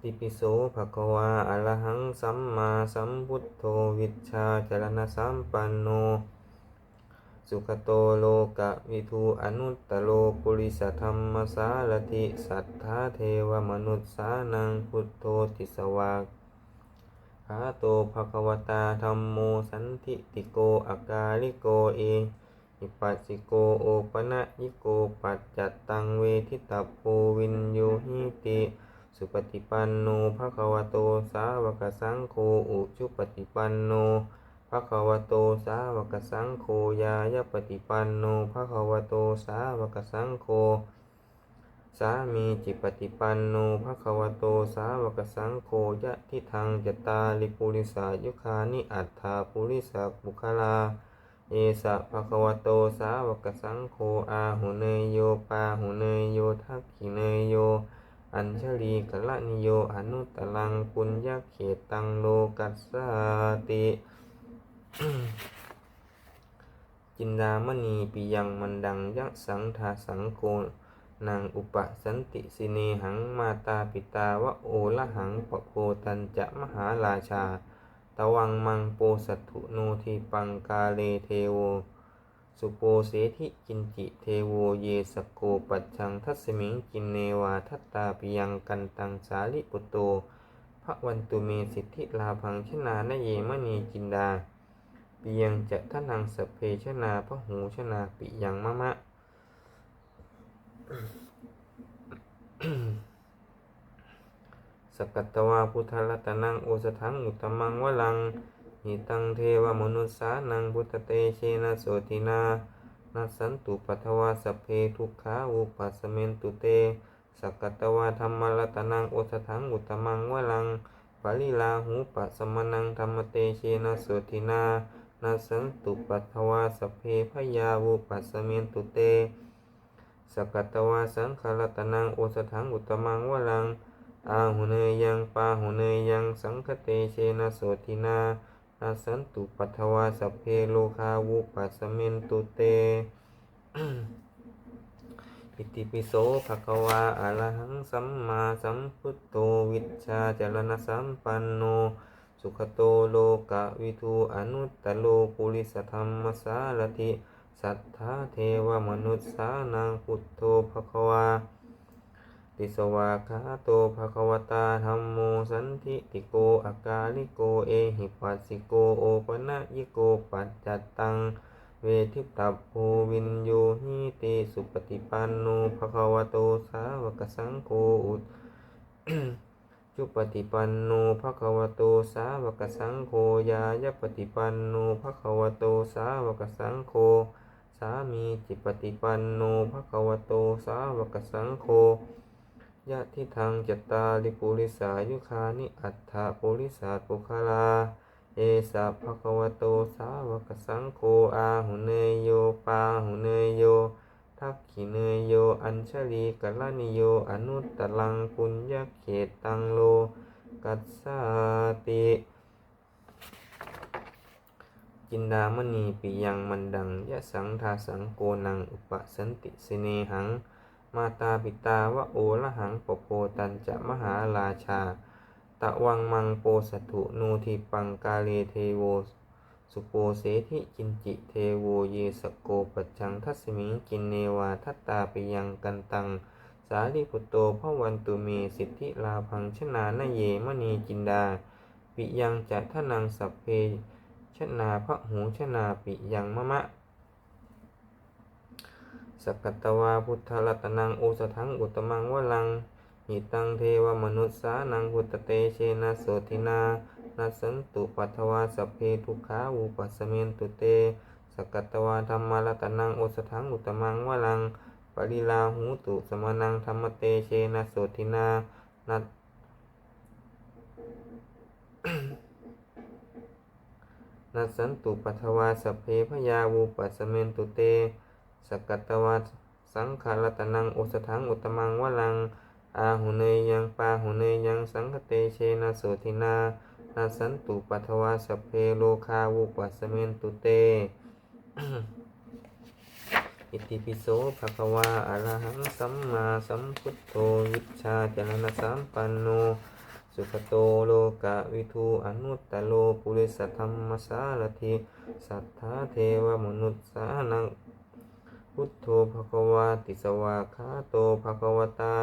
ติปิโสภะคะวาอะระหังสัมมาสัมพุทโธวิชชาจรณะสัมปันโน สุขโตโลกะวิทูอนุตตโลปุริสธรรมสารติสัทธาเทวมนุษย์สานังพุทโธติสวากขาโตภะคะวตาธรรมโมสันทิติโกอากาลิโกเอหิปัสสิโกโอปะนะยิโกปัจจัตตังเวทิตาโพวินโยหิติ สุปฏิปันโนภะคะวะโตสาวกสังโฆอุชุปฏิปันโนภะคะวะโตสาวกสังโฆยายปฏิปันโนภะคะวะโตสาวกสังโฆสามีจิปฏิปันโนภะคะวะโตสาวกสังโฆยะทิทังจตาลิปุริสายุคานิอัตถาปุริสาบุคลา เอสะภะคะวะโตสาวกสังโฆอาหุเนยโยปาหุเนยโยทักขิเนยโย อัญชลีกละนิโย อนุตลังปุญญเขตตังโลกัสสติ จินดามณีปิยังมันดังยะสังทาสังโกนางอุปสันติสิเนหังมาตาปิตาวะโอละหังปะโคตันจะมหาราชา ตวังมังโปสัตถุโนทีปังกาเลเทโว สุโปเสธิกินจิเทโวเยสโกปัจชังทัสมิงกินเนวาทัตตาปิยังกันตังสาลิปุตโตพระวันตุเมสิทธิลาพังชนานเยมณีจินดาปิยังจะทนังสเพชนาพระหูชนาปิยังมะมะสกัตตวาพุทธรัตนังโอสถังอุตตมังวลัง หิตังเทวมนุษสานังพุทธเตเชนะโสตินานัสสันตุปัทวาสเพทุกขาอุปัสสเมนตุเตสกกัตวาธรรมรัตนังโอสถังอุตมังวลังปาลิลาหูปัสมนังธรรมเตเชนะโสตินานัสสันตุปัทวาสเพพยาวุปัสสเมนตุเตสกกัตวาสังขารตนังโอสถังอุตมังวลังอาหุเนยังปาหุเนยยังสังคเตเชนะโสตินา นาสันตุปัทวาสเพโลคาวุปัสเมนตุเตอิติปิโสภะคะวาอะระหังสัมมาสัมพุทโธวิชชาจรณสัมปันโน สุขโตโลกะวิทูอนุตตโลปุริสธรรมสารติสัทธาเทวมนุษย์สานังพุทโธภะคะวา ติสวาคาโตภะคะวตาธรรมโมสันทิติโกอากาลิโกเอหิปัสสิโกโอปะนะยิโกปัจจัตตัง เวทิตัพโพวินโยหิติสุปฏิปันโนภะคะวโตสาวกสังโฆอุตจุปฏิปันโนภะคะวโตสาวกสังโฆยายปฏิปันโนภะคะวโตสาวกสังโฆสามีจิปฏิปันโนภะคะวโตสาวกสังโฆ ยะทิทังจตาลิปุริสายุคานิอัตถาปุริสาปุคลา เอสะภะควโตสาวกสังโฆอาหุเนยโยปาหุเนยโย ทักขิเนยโย อัญชลีกัลานิโย อนุตตลังปุญญเขตังโล กัสสาติจินดามณีปิยังมันดังยะสังทาสังโกนังอุปสันติสเนหัง มาตาปิตาวะโอละหังปโพตันจะมหาราชา ตะวังมังโปสถุโนทิปังกาเลเทโว สุโปเสธิกินจิเทโวเยสโกปัจจังทัสมิงกินเนวาทัตตาปิยังกันตัง สาลิปุตโตพระวันตุเมสิทธิลาพังชนานเยมณีจินดา ปิยังจะทนังสัพเพชนาพระหูชนาปิยังมะมะ สกกัตวาพุทธรัตนังโอสถังอุตมังวลังหิตังเทวมนุษสานังพุทธเตเชนะโสตินานัสสันตุปัทวาสเพทุขาอุปัสเมนตุเตสกัตวาธรรมรัตนังโอสถังอุตมังวลังปริลาหูตุสมนังธรรมเตเชนะโสตินานัตนัสสันตุปัทวาสเพพยาวูปัสเมนตุเต สกัตตวาสังขารตนังโอสถังอุตมังวลัง อาหุเนยยังปาหุเนยยังสังคเตเชนะโสตินานัสสันตุปัทวาสเพโลคาวุปัสเมนตุเต อิติปิโสภะคะวาอะระหังสัมมาสัมพุทโธวิชชาจรณะสัมปันโน สุขโตโลกะวิทูอนุตตโลปุริสธรรมสารถิ สัทธาเทวมนุษย์สานัง พุทโธภควาติสวาคาโตภควตา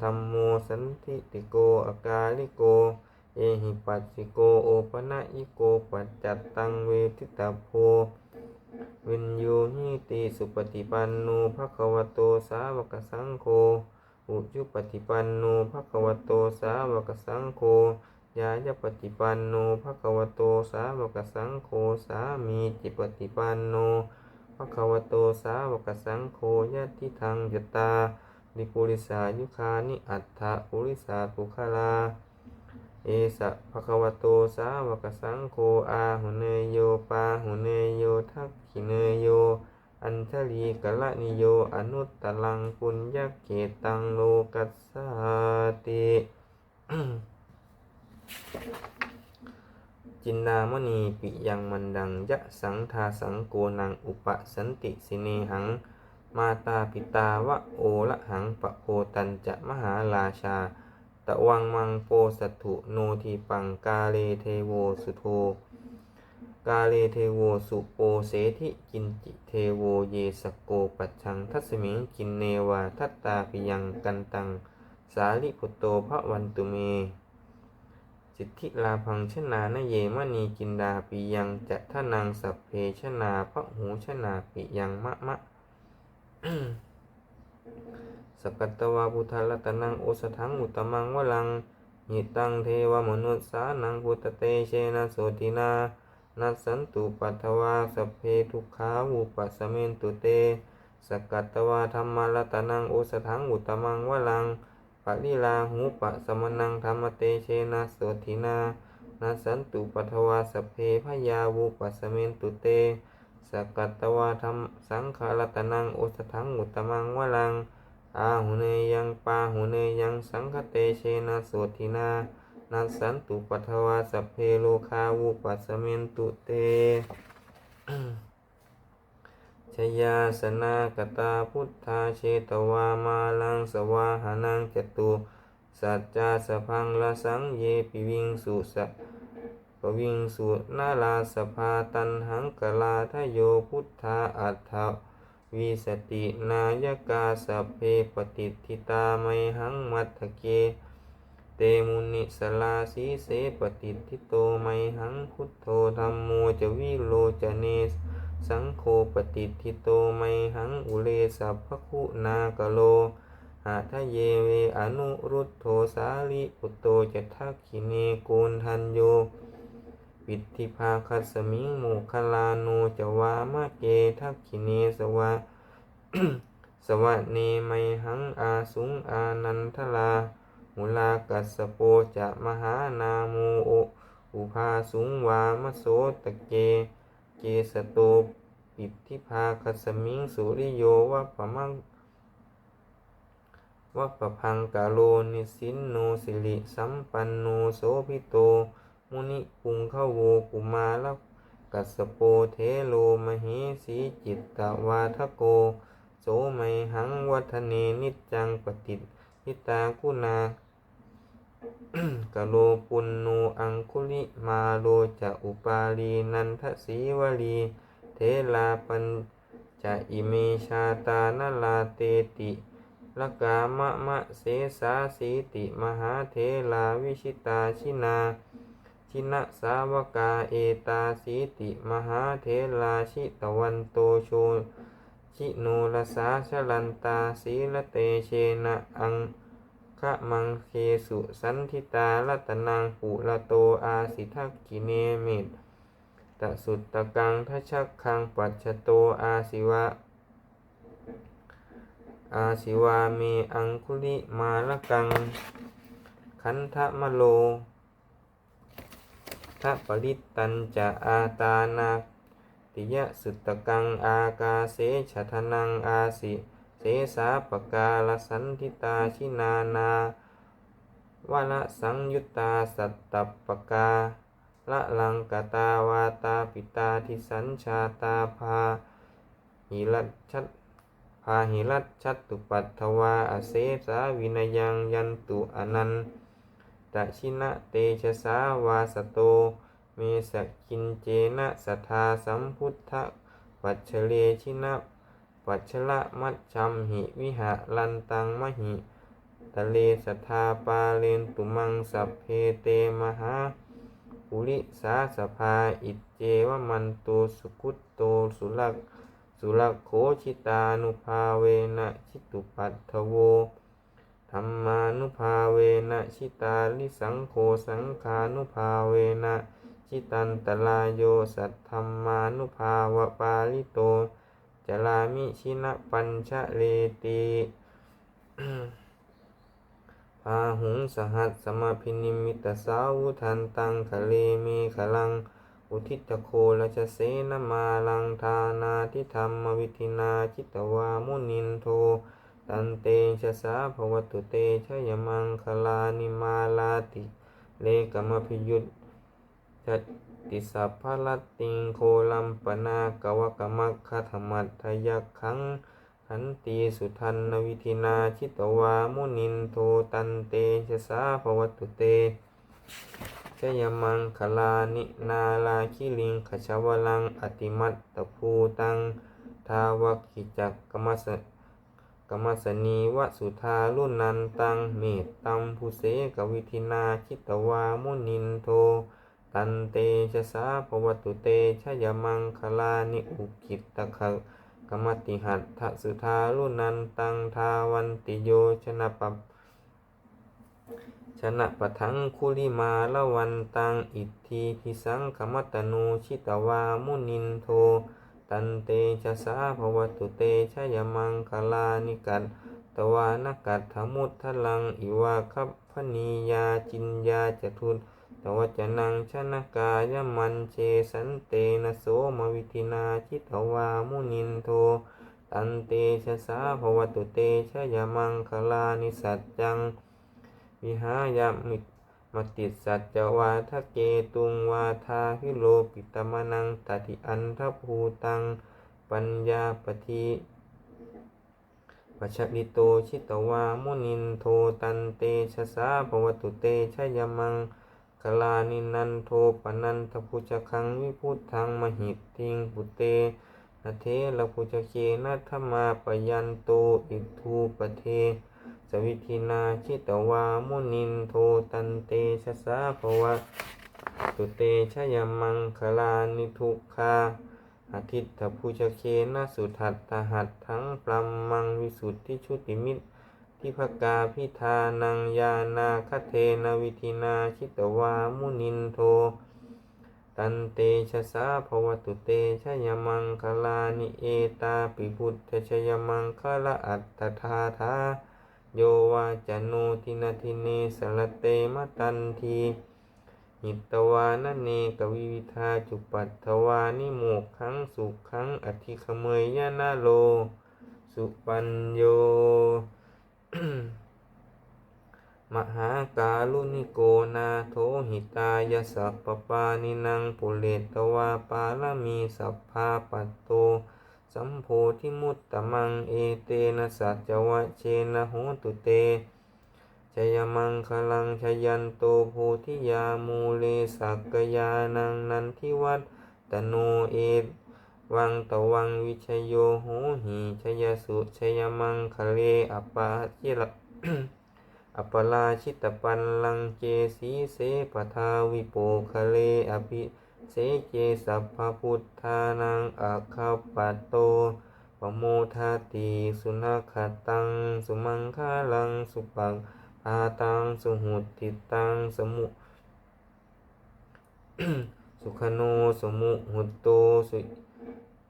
ธรรมโมสันทิติโกอากาลิโก เอหิปัสสิโกโอปะนะอิโกปัจจัตตังเวทิตาโพวินยูหิติสุปฏิปันโนภควโตสาวกสังโฆอุจุปฏิปันโนภควโตสาวกสังโฆยายปฏิปันโนภควโตสาวกสังโฆสามีจิปฏิปันโน ภควโตสาวกสังโฆยะทิทังยตาดิปุริสายุคานิอัตถะปุริสาปุคลา เอสะภควโตสาวกสังโฆอาหุเนยโยปาหุเนยโยทักขิเนยโย อัญชลีกะละนิโยอนุตตลังปุญญเกตังโลกัสสาติ จินดามณีปิยังมันดังยะสังทาสังโกนังอุปสันติสิเนหัง มาตาปิตาวะโอละหังปะโพตันจะมหาราชา ตะวังมังโปสัตถุโนทีปังกาเลเทโวสุโธกาเลเทโวสุโปเสธิกินจิเทโวเยสโกปัจชังทัสมิงกินเนวาทัตตาปิยังกันตัง สาลิพุตโตพระวันตุเม จิตทิลาพังชนานเยมณีกินดาปิยังจะทนังสัพเพชนาพระหูชนาปิยังมะมะสกัตตวาพุทธรัตนังโอสถังอุตตมังวลังหิตังเทวมนุษสานังพุทธเตเชนะโสตินานัสสันตุปัทถวาสเพทุขาวุปัสสเมนตุเต สกัตตวาธรรมรัตนังโอสถังอุตตมังวลังะลิลาหูปะสมนังธรรมเตเชนะโสตินานัสสันตุปัทวาสเพพยาวุปัสเมนตุเตสกัตวาธรรมสังขารตนังโอสถังอุตมังวลัง อาหุเนยังปาหุเนยังสังคเตเชนะโสตินานัสสันตุปัทวาสเพโลคาวุปัสสเมนตุเต ชยาสนากตาพุทธาเชตวามาลังสวาหานังจตุสัจจาสพังละสังเยปิวิงสุสะปวิงสุนาลาสภาตันหังกลาทโยพุทธาอัฏฐวิสตินายกาสเพปฏิทิตาไมหังมัทเก เตมุนิสลาสีเสปฏิทิโตไมหังพุทโธธรรมโมจวิโลจเนส สังโฆปฏิทิโตไมหังอุเลสัพพคุนากโลหาทะเยเวอนุรุตโธสาลิปุตโตจะทักขิเนโกนทันโยปิติภาคัสมิงโมคลาโนจวามะเกทักขิเนสวะสวะเนไมหังอาสุงอานันทลาหุลากัสโปจะมหานาโมโออุภาสุงวามโสตะเก เกสโตปิติภาคัสมิงสุริโยวะปะมังวะปะพังกาโลนิสินโนสิริสัมปันโนโสภิโต มุนิปุงเข้าโวกุมาลกัสโปเทโลมเหสีจิตตวาทโก โสไมหังวัฒเนนิจจังปฏิทิตาคุณา กะโลปุณโนอังคุลิมาโลจะอุปาลีนันทสีวลีเทลาปัญจะอิเมชาตานลาเตติลกามะมะเสสาสีติมหาเทลาวิชิตาชินาชินะสาวกาเอตาสีติมหาเทลาชิตวันโตโชชิโนรสาชลันตาสีละเตเชนะอัง ขะมังเคสุสันทิตาลัตนังปุระโตอาสิทักกิเนมิตตสุตตะกังทัชักคังปัจจโตอาสิวะ อาสิวาเมอังคุลิมาละกัง คันทะมะโลทะปริตันจะอาตานาติยะสุตตะกังอากาเสชะทนังอาสิ สาปกาลสันทิตาชินานาวาละสังยุตตาสัตตปกาละลังกตาวาตาปิตาทิสัญชาตาภาหิรัชชัตพาหิรัชชัตตุปัตถวาอเสสาวินยังยันตุอนันตชินะเตชะสาวาสโต เมสกินเจนะสัทธาสัมพุทธปัจเฉเลชินะ ปัจฉละมัจชัมหิวิหะลันตังมหิตะเลสัทธาปาเลนตุมังสัพเพเตมหาปุริสาสภาอิเจวมันโตสุกุตโตสุลักสุลักโขชิตานุภาเวนะชิตุปัตถโวธรรมานุภาเวนะชิตาลิสังโฆสังขานุภาเวนะชิตันตลายโยสัทธรรมานุภาวปาลิโต จลามิชินะปัญชะเลติพาหุงสหัสสมาพินิมิตสาวุทันตังคะเลเมขลัง อุทิตโคละชเสนมาลังทานาทิธรรมวิธินาจิตวามุนินโท ตันเตชะสาภวตุเตชยมังคลานิมาลาติ เลกมพิยุตจั ติสัพพลติงโคลัมปนากวกมัคคธรรมัตทยักขังขันตีสุทันนวิธินาชิตวามุนินโทตันเตชะสาภวตุเตชยมังคลานินาลาคิลิงขชาวลังอติมัตตภูตังทาวกิจักกมัสกมสนีวสุธาลุนันตังเมตตัมภูเสกวิธินาชิตวามุนินโท ตันเตชะสาภวตุเตชยมังคลานิอุกิตตะขะกมติหัตถสุธาลุนันตังทาวันติโยชนะปปชนะปะทังคุลิมาละวันตังอิทธิพิสังขมัตโนชิตวามุนินโท ตันเตชะสาภวตุเตชะยมังคลานิกัตตวานกัตถมุทลังอิวาคัพพนียาจินยาจทุต ตวจนังชนะกายมันเชสันเตนะโสมวิธินาชิตวามุนินโท ตันเตชะสาภวตุเตชะยมังคลานิสัจจัง วิหายามิมติสัจจวาทะเกตุงวาทาหิโลปิตมนังตติอันทภูตัง ปัญญาปฏิปัชริโตชิตวามุนินโทตันเตชะสาภวตุเตชะยมัง ลานินันโทปนันทพุชคังวิพุทธังมหิตทิงปุเตนะเทละพุชเคนัทมาปยันโตอิทูปเท สวิธินาชิตวามุนินโทตันเตชะสาภวะตุเตชยมังคลานิทุกขาอาทิตถภูชเคนะสุทัตตหัตทั้งปรัมมังวิสุทธิชุติมิตร ทิภกาพิธานังยานาคเทนวิธินาชิตวามุนินโท ตันเตชะสาภวตุเตชะยมังคลานิเอตาปิพุทธชยมังคละอัตตทาทาโยวาจโนทินาทิเนสลเตมตันทีหิตวานเนกวิวิทาจุปัตถวานิโมกขังสุขังอธิขเมยยานาโล สุปัญโย มหากาลุนิโกนาโทหิตายสัพปปานินังปุเรตวาปาลมีสัพพาปัตโต สัมโพธิมุตตะมังเอเตนะสัจจวะเชนะโหตุเตชยมังคลังชยันโตโพธิยามูเลสักกยานังนันทิวัตตโนเอ วังตวังวิชโยโหหีชยสุชยมังคะเลอปาจิละอัปปลาชิตปันลังเจสีเสปทาวิโปคะเลอภิเสเจสัพพพุทธานังอาคาปัตโตปโมทาติสุนัขตัง สุมังคาลังสุปังพาตังสุหุติตังสมุสุขโนสมุหุตโตสุ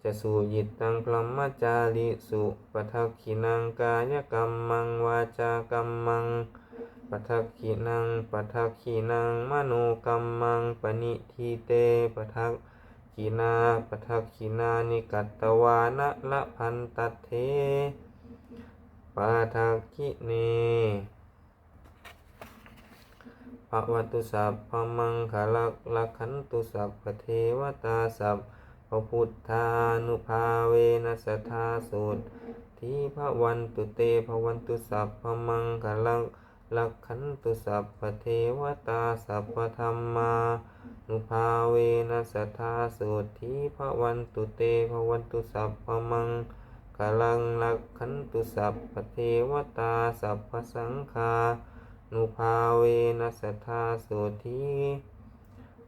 จะสุยิตตังพรหมจาริสุปทักขินังกายกรรมังวาจากรรมังปทักขินังปทักขินังมโนกรรมังปณิทีเตปทักขินาปทักขินานิกัตตวานะละพันตัดเทปาทักขิเนภะวตุสัพพมังคลักลักขันตุสัพพเทวตาสัพพ พุทธานุภาเวนัสธาสุตทีพระวันตุเตพระวันตุสัพพมังคลักลักขันตุสัพพเทวตาสัพพธรรมานุภาเวนัสธาสุธีพระวันตุเตพระวันตุสัพพมังกาลังลักขันตุสัพพเทวตาสัพพสังฆานุภาเวนัสธาสุธี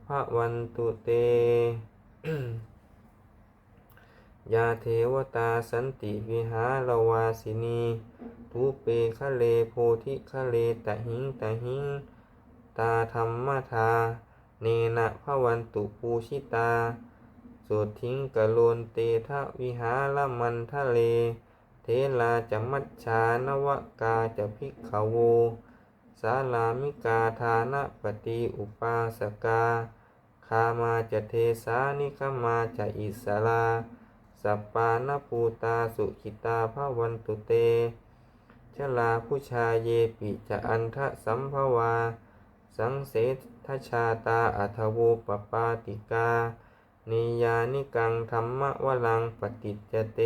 พระวันตุเต ยาเทวตาสันติวิหารวาสินีทุเปคะเลโพธิคะเลตะหิงตะหิง ตาธรรมทา เนนะพระวันตุปูชิตาโสทิงกะโลนเตทะวิหารมันทะเล เทลาจะมัชชานวกาจะพิกขโวสาลามิกาทานะปฏิอุปาสกา คามาจะเทสานิคมาจะอิสลา สัปปานปูตาสุขิตาภาวันตุเต ชลาผู้ชาเยปิจะอันทะสัมภวา สังเสทชาตาอัทโวปปาติกา นิยานิกังธรรมวลังปฏิจเต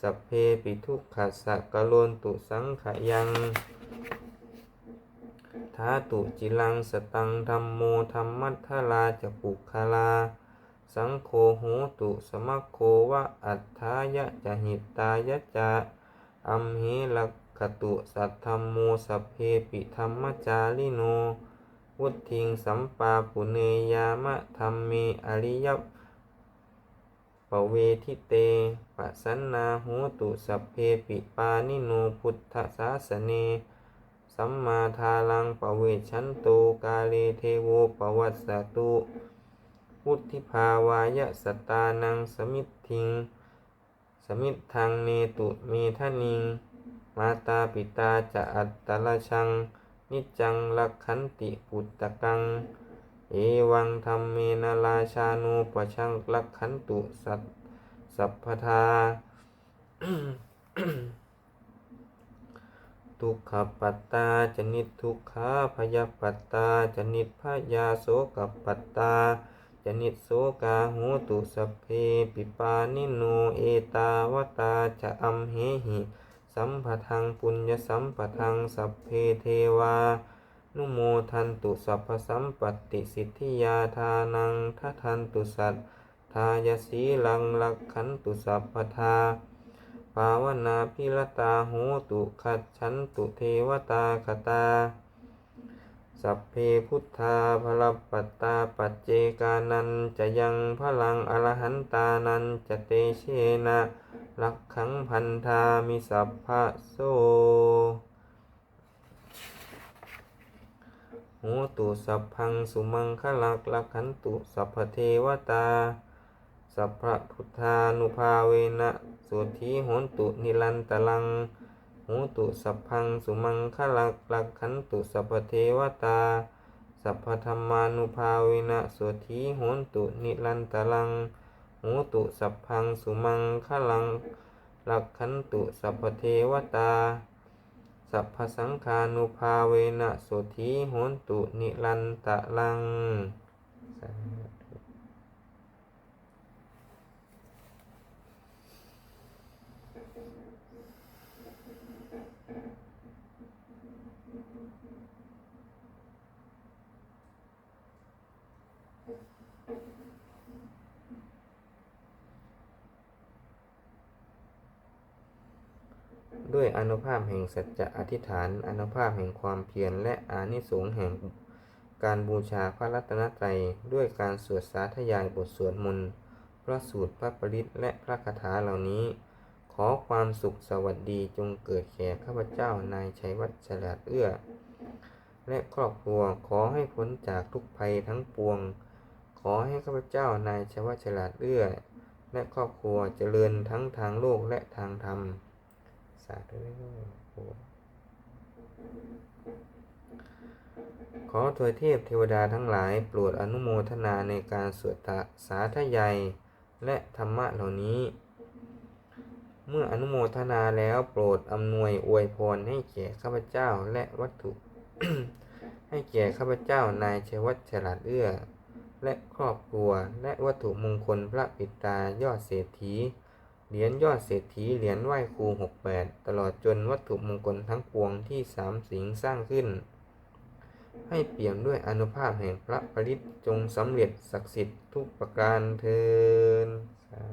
สัพเพปิทุกขัสสะกะโลนตุสังขยังท้าตุจิลังสตังธรรมโมธรรมัทธลาจะปุคลา สังโฆโหตุสมัคโควะอัฏฐายะจะหิตายะจะอัมเหลักขตุสัทธรมโมสเพปิธรรมจาริโน วุทิงสัมปาปุเนยามะธรรมเมอริยปเวทิเตปะสันนาโหตุสัพเพปิปานิโนพุทธศาสเน สัมมาทาลังปเวชันโตกาเลเทโวปวัสสตุ พุทธิภาวายะสตานังสมิทธิง สมิทธังเนตุเมทนิง มาตาปิตาจะอัตตละชัง นิจจังลักขันติปุตตะกัง เอวังธรรมเมนาราชานุปชังลักขันตุสัตสัพพทาทุกขปัตตาจนิทุกขาพยาปัตตาจนิพยาโสกปัตตา จนิโสกาหูตุสัพเพปิปานิโนเอตาวตาจะอัมเหหิสัมปทังปุญญสัมปทังสัพเพเทวา นุโมทันตุสัพพสัมปติสิทธิยาทานังทัทันตุสัตทายสีลังลักขันตุสัพพทาภาวนาพิรตาโหตุขัดฉันตุเทวตาคตา สัพเพพุทธาพลปัตตาปัจเจกานันจะยังพลังอรหันตานันจะเตเชนะลักขังพันธามิสัพพะโสโหตุสัพพังสุมังคลักลักขันตุสัพพเทวตา สัพพะพุทธานุภาเวนะสุธีโหนตุนิรันตลัง หตุสัพพังสุมังคลักลักขันตุสัพพเทวตา สัพพธรรมานุภาเวนะสุธีโหนตุนิรันตลังโหตุสัพพังสุมังคลังลักขันตุสัพพเทวตา สัพพสังฆานุภาเวนะสุธีโหนตุนิรันตลังสาธุ ด้วยอนุภาพแห่งสัจจะอธิษฐาน อนุภาพแห่งความเพียรและอานิสงส์แห่งการบูชาพระรัตนตรัย ด้วยการสวดสาธยายบทสวดมนต์พระสูตรพระปริตและพระคาถาเหล่านี้ ขอความสุขสวัสดีจงเกิดแก่ข้าพเจ้านายชัยวัฒน์ฉลาดเอื้อ และครอบครัวขอให้พ้นจากทุกภัยทั้งปวง ขอให้ข้าพเจ้านายชัยวัฒน์ฉลาดเอื้อ และครอบครัวเจริญทั้งทางโลกและทางธรรม สาธุโอ้ขอทวยเทพเทวดาทั้งหลายโปรดอนุโมทนาในการสวดสาธยายและธรรมะเหล่านี้ เมื่ออนุโมทนาแล้วโปรดอำนวยอวยพรให้แก่ข้าพเจ้าและวัตถุ ให้แก่ข้าพเจ้านายชัยวัฒน์ฉลาดเอื้อ และครอบครัวและวัตถุมงคลพระปิตายอดเศรษฐี เหรียญยอดเศรษฐีเหรียญไหว้ครูหกแปดตลอดจนวัตถุมงคลทั้งปวงที่สามสิงสร้างขึ้น ให้เปี่ยมด้วยอนุภาพแห่งพระปริตจงสำเร็จศักดิ์สิทธิ์ทุกประการเทินสา